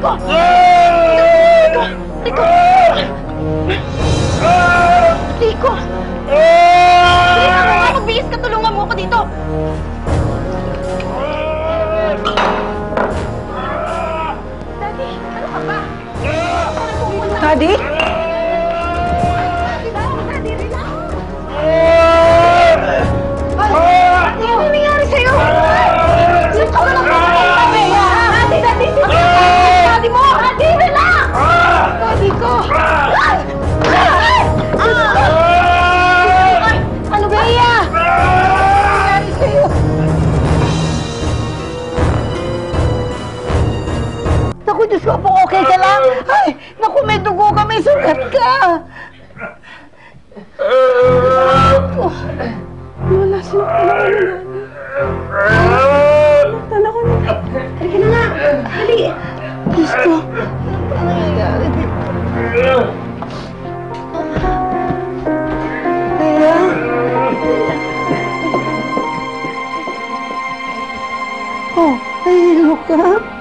ko! Rico! Rico! Rico! Rico, nga, magbihis ka, tulungan mo ako dito! Daddy, ano ka ba? Daddy? Diyos ko po, okay ka lang? Ay, naku, may dugo ka, may sugat ka. Oh, wala sila Tala ko na. Halika na nga. Hali. Diyos ko. Ano? Oh, nahihilo ka?